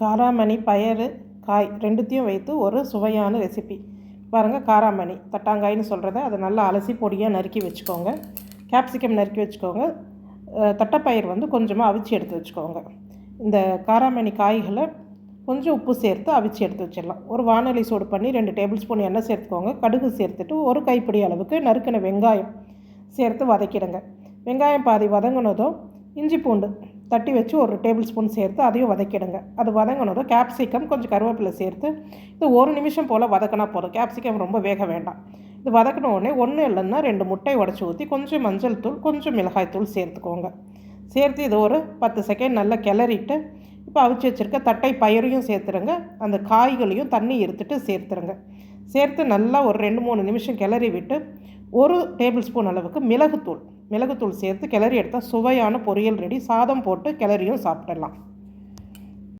காராமணி பயறு காய் ரெண்டுத்தையும் வைத்து ஒரு சுவையான ரெசிபி பாருங்கள் காராமணி. தட்டாங்காய்னு சொல்கிறத அதை நல்லா அலசி பொடியாக நறுக்கி வச்சுக்கோங்க. கேப்சிகம் நறுக்கி வச்சுக்கோங்க. தட்டைப்பயிர் வந்து கொஞ்சமாக அவிச்சு எடுத்து வச்சுக்கோங்க. இந்த காராமணி காய்களை கொஞ்சம் உப்பு சேர்த்து அவிச்சு எடுத்து வச்சிடலாம். ஒரு வானொலி சூடு பண்ணி ரெண்டு டேபிள் ஸ்பூன் எண்ணெய் சேர்த்துக்கோங்க. கடுகு சேர்த்துட்டு ஒரு கைப்பிடி அளவுக்கு நறுக்கின வெங்காயம் சேர்த்து வதக்கிடுங்க. வெங்காயம் பாதி வதங்கினதும் இஞ்சி பூண்டு தட்டி வச்சு ஒரு டேபிள் ஸ்பூன் சேர்த்து அதையும் வதக்கிடுங்க. அது வதங்கினதும் கேப்சிகம் கொஞ்சம் கருவேப்பிலை சேர்த்து இது ஒரு நிமிஷம் போல் வதக்கினா போதும். கேப்சிகம் ரொம்ப வேக வேண்டாம். இது வதக்கின உடனே ஒன்று இல்லைன்னா ரெண்டு முட்டை உடச்சி ஊற்றி கொஞ்சம் மஞ்சள் தூள் கொஞ்சம் மிளகாய் தூள் சேர்த்துக்கோங்க. சேர்த்து இது ஒரு பத்து செகண்ட் நல்லா கிளறிட்டு இப்போ அவிச்சு வச்சுருக்க தட்டை பயிரையும் சேர்த்துருங்க அந்த காய்களையும் தண்ணி இருத்துட்டு சேர்த்துருங்க சேர்த்து நல்லா ஒரு ரெண்டு மூணு நிமிஷம் கிளறி விட்டு ஒரு டேபிள் ஸ்பூன் அளவுக்கு மிளகுத்தூள். மிளகுத்தூள் சேர்த்து கிளறி எடுத்தால் சுவையான பொரியல் ரெடி. சாதம் போட்டு கிளறியும் சாப்பிடலாம்.